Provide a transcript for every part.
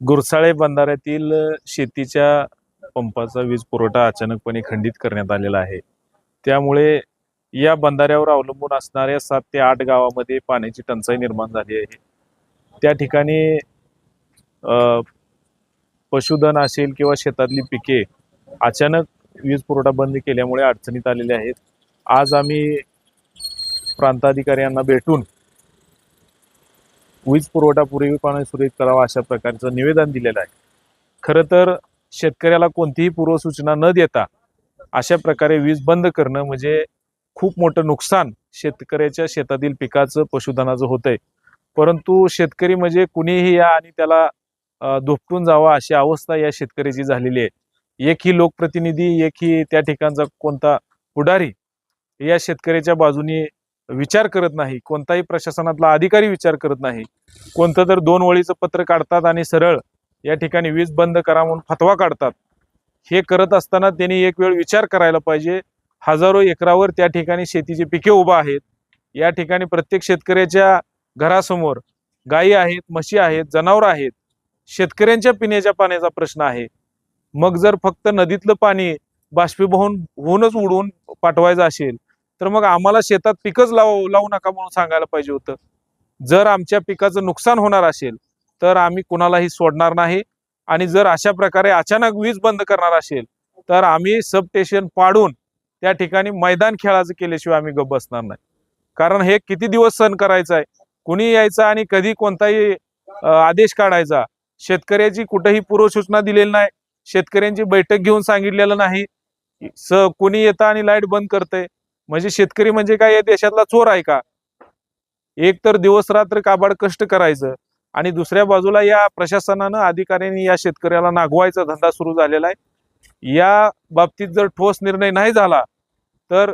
गुरसाळे बंधाऱ्यातील शेतीच्या पंपाचा वीज पुरवठा अचानकपणे खंडित करण्यात आलेला आहे. त्यामुळे या बंधाऱ्यावर अवलंबून असणाऱ्या सात ते आठ गावामध्ये पाण्याची टंचाई निर्माण झाली आहे. त्या ठिकाणी पशुधन असेल किंवा शेतातली पिके अचानक वीज पुरवठा बंद केल्यामुळे अडचणीत आलेल्या आहेत. आज आम्ही प्रांताधिकारी भेटून वीज पुरवठा पूर्वीपणे सुरळीत करावा अशा प्रकारचं निवेदन दिलेलं आहे. खरं तर शेतकऱ्याला कोणतीही पूर्वसूचना न देता अशा प्रकारे वीज बंद करणं म्हणजे खूप मोठं नुकसान शेतकऱ्याच्या शेतातील पिकाचं पशुधनाचं होतंय. परंतु शेतकरी म्हणजे कुणीही या आणि त्याला दुपटून धोपटून जावा अशी अवस्था या शेतकऱ्याची झालेली आहे. एक ही लोकप्रतिनिधी एक ही त्या ठिकाणचा कोणता पुढारी या शेतकऱ्याच्या बाजूने विचार करत नाही कोणताही प्रशासनातला अधिकारी विचार करत नाही. कोणतं तर दोन वळीचं पत्र काढतात आणि सरळ या ठिकाणी वीज बंद करा म्हणून फतवा काढतात. हे करत असताना त्यांनी एक वेळ विचार करायला पाहिजे. हजारो एकरावर त्या ठिकाणी शेतीची पिके उभा आहेत. या ठिकाणी प्रत्येक शेतकऱ्याच्या घरासमोर गायी आहेत म्हशी आहेत जनावरं आहेत. शेतकऱ्यांच्या पिण्याच्या पाण्याचा प्रश्न आहे. मग जर फक्त नदीतलं पाणी बाष्पीभवन होऊनच उडवून पाठवायचं असेल तर मग आम्हाला शेतात पिकच लावू लावू नका म्हणून सांगायला पाहिजे होतं. जर आमच्या पिकाचं नुकसान होणार असेल तर आम्ही कुणालाही सोडणार नाही. आणि जर अशा प्रकारे अचानक वीज बंद करणार असेल तर आम्ही सबस्टेशन पाडून त्या ठिकाणी मैदान खेळाचं केल्याशिवाय आम्ही गप्प बसणार नाही. कारण हे किती दिवस सहन करायचं आहे? कुणी यायचं आणि कधी कोणताही आदेश काढायचा? शेतकऱ्याची कुठेही पूर्वसूचना दिलेली नाही. शेतकऱ्यांची बैठक घेऊन सांगितलेलं नाही. स कोणी येतं आणि लाइट बंद करतंय? म्हणजे शेतकरी म्हणजे काय या देशातला चोर आहे का? एक तर दिवस रात्र काबाड कष्ट करायचं आणि दुसऱ्या बाजूला या प्रशासनानं अधिकाऱ्यांनी या शेतकऱ्याला नागवायचा धंदा सुरू झालेला आहे. या बाबतीत जर ठोस निर्णय नाही झाला तर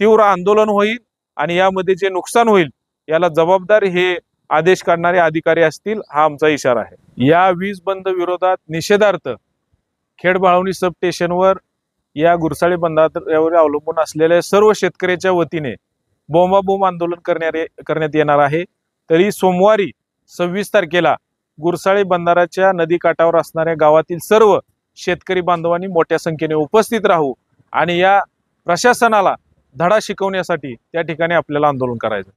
तीव्र आंदोलन होईल आणि यामध्ये जे नुकसान होईल याला जबाबदार हे आदेश काढणारे अधिकारी असतील हा आमचा इशारा आहे. या वीज बंद विरोधात निषेधार्थ खेडबाळवणी सब स्टेशनवर या गुरसाळी बंधाऱ्यावर अवलंबून असलेल्या सर्व शेतकऱ्याच्या वतीने बोंबाबोंब आंदोलन करण्यात करण्यात येणार आहे. तरी सोमवारी सव्वीस तारखेला गुरसाळी बंधाराच्या नदीकाठावर असणाऱ्या गावातील सर्व शेतकरी बांधवांनी मोठ्या संख्येने उपस्थित राहू आणि या प्रशासनाला धडा शिकवण्यासाठी त्या ठिकाणी आपल्याला आंदोलन करायचं.